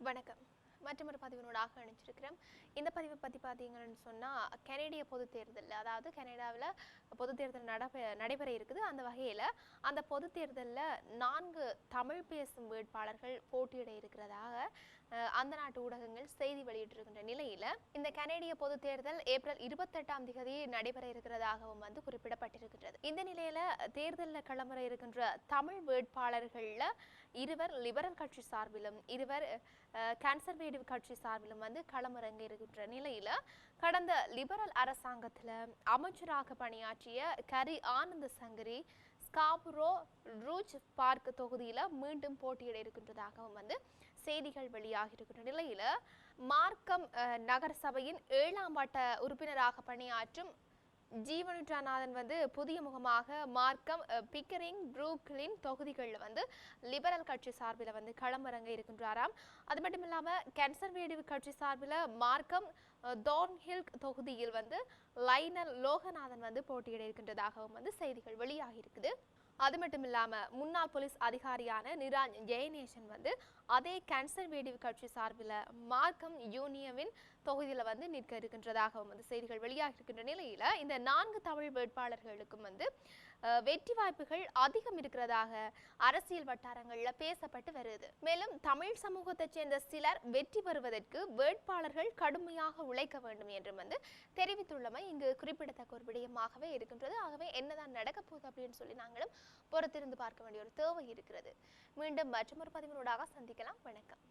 வணக்கம். மற்றொரு பதிவினோடாக இணைஞ்சிருக்கிறோம் இந்த பதிவை பற்றி பார்த்தீங்கன்னு சொன்னால் கனேடிய பொது தேர்தல் அதாவது கனடாவில் பொது தேர்தல் நடைபெ நடைபெற இருக்குது. அந்த வகையில் அந்த பொது தேர்தலில் நான்கு தமிழ் பேசும் வேட்பாளர்கள் போட்டியிட இருக்கிறதாக அந்த நாட்டு ஊடகங்கள் செய்தி வெளியிட்டிருக்கின்ற நிலையில் இந்த கனேடிய பொது தேர்தல் ஏப்ரல் இருபத்தெட்டாம் தேதி நடைபெற இருக்கிறதாகவும் வந்து குறிப்பிடப்பட்டிருக்கு இந்த நிலையில் தேர்தலில் களமிற இருக்கின்ற தமிழ் வேட்பாளர்களில் இருவர் லிபரல் கட்சி சார்பிலும் இருவர் கன்சர்வேட்டிவ் கட்சி சார்பிலும் வந்து களமிறங்க இருக்கின்ற நிலையில கடந்த லிபரல் அரசாங்கத்தில் அமைச்சராக பணியாற்றிய கரி ஆனந்த சங்கரி ஸ்காப்ரோ ரூச் பார்க் தொகுதியில் மீண்டும் போட்டியிட இருக்கின்றதாகவும் வந்து செய்திகள் வெளியாகி இருக்கின்ற நிலையில் மார்க்கம் நகரசபையின் ஏழாம் வட்ட உறுப்பினராக பணியாற்றும் ஜீவனுற்றாநாதன் வந்து புதிய முகமாக மார்க்கம் பிக்கரிங் ப்ரூக்லின் தொகுதிகளில் வந்து லிபரல் கட்சி சார்பில் வந்து களமிறங்க இருக்கின்றாராம். அது மட்டும் இல்லாமல் கன்சர்வேட்டிவ் கட்சி சார்பில் மார்க்கம் அஹ், தொகுதியில் வந்து லைனல் லோகநாதன் வந்து போட்டியிட இருக்கின்றதாகவும் வந்து செய்திகள் வெளியாகி இருக்குது. அது மட்டும் இல்லாமல் முன்னாள் போலீஸ் அதிகாரியான நிராஜ் ஜெயநேசன் வந்து அதே கன்சர்வேட்டிவ் கட்சி சார்பில் மார்க்கம் யூனியவின் தொகுதியில் வந்து நிற்க இருக்கின்றதாகவும் வந்து செய்திகள் வெளியாகி இருக்கின்ற நிலையில் இந்த நான்கு தமிழ் வேட்பாளர்களுக்கும் வந்து வெற்றி வாய்ப்புகள் அதிகம் இருக்கிறதாக அரசியல் வட்டாரங்களில் பேசப்பட்டு வருது. மேலும் தமிழ் சமூகத்தைச் சேர்ந்த சிலர் வெற்றி பெறுவதற்கு வேட்பாளர்கள் கடுமையாக உழைக்க வேண்டும் என்றும் வந்து தெரிவித்துள்ளமை இங்கு குறிப்பிடத்தக்க ஒரு விடயமாகவே இருக்கின்றது. ஆகவே என்னதான் நடக்க போகுது அப்படின்னு சொல்லி நாங்களும் பொறுத்திருந்து பார்க்க வேண்டிய ஒரு தேவை இருக்கிறது. மீண்டும் மற்றொரு பதிவினூடாக சந்திக்கலாம். வணக்கம்.